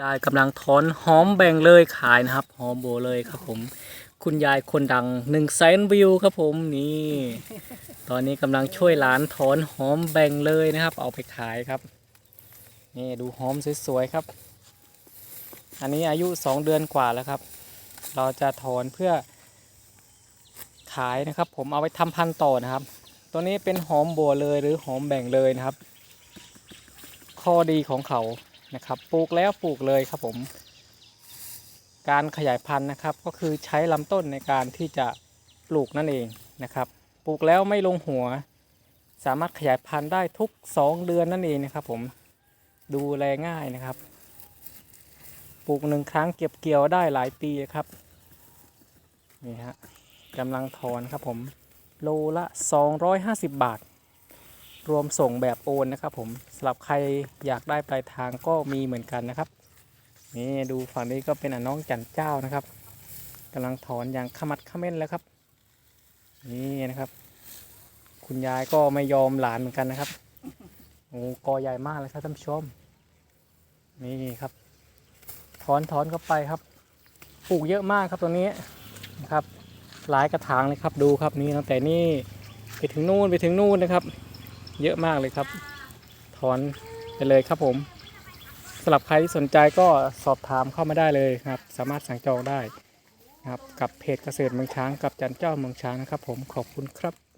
ยายกำลังถอนหอมแบ่งเลยขายนะครับ หอมโบเลยครับผม คุณยายคนดังหนึ่งแสนวิวครับผมนี่ ตอนนี้กำลังช่วยหลานถอนหอมแบ่งเลยนะครับ เอาไปขายครับ นี่ดูหอมสวยๆครับ อันนี้อายุสองเดือนกว่าแล้วครับ เราจะถอนเพื่อขายนะครับ ผมเอาไปทำพันธุ์ต่อนะครับ ตัวนี้เป็นหอมบัวเลยหรือหอมแบ่งเลยนะครับ ข้อดีของเขา นะครับ ปลูกแล้วปลูกเลยครับผม การขยายพันธุ์นะครับก็คือใช้ลำต้นในการที่จะปลูกนั่นเองนะครับ ปลูกแล้วไม่ลงหัว สามารถขยายพันธุ์ได้ทุก 2 เดือนนั่นเองนะครับ ผมดูแลง่ายนะครับ ปลูกหนึ่งครั้งเก็บเกี่ยวได้หลายปีครับนี่ฮะกำลังถอนครับผม โลละ 250 บาท รวมส่งแบบโอนนะครับ ผมสำหรับใครอยากได้ปลายทางก็มีเหมือนกันนะครับ นี่ดูฝั่งนี้ก็เป็นอน้องจันเจ้านะครับกำลังถอนอย่างขมัดเขม้นแล้วครับ นี่นะครับ คุณยายก็ไม่ยอมหลานเหมือนกันนะครับโอ้กอใหญ่มากเลยครับท่านผู้ชม นี่ครับ ถอนถอนเข้าไปครับปลูกเยอะมากครับตัวนี้นะครับ หลายกระถางเลยครับดูครับนี่ตั้งแต่นี่ไปถึงนู่นไปถึงนู่นนะครับ เยอะมากเลยครับ ถอนไปเลยครับผมสำหรับใครที่สนใจก็สอบถามเข้ามาได้เลยครับ สามารถสั่งจองได้นะครับกับเพจเกษตรเมืองช้างกับจันเจ้าเมืองช้างนะครับ ผมขอบคุณครับ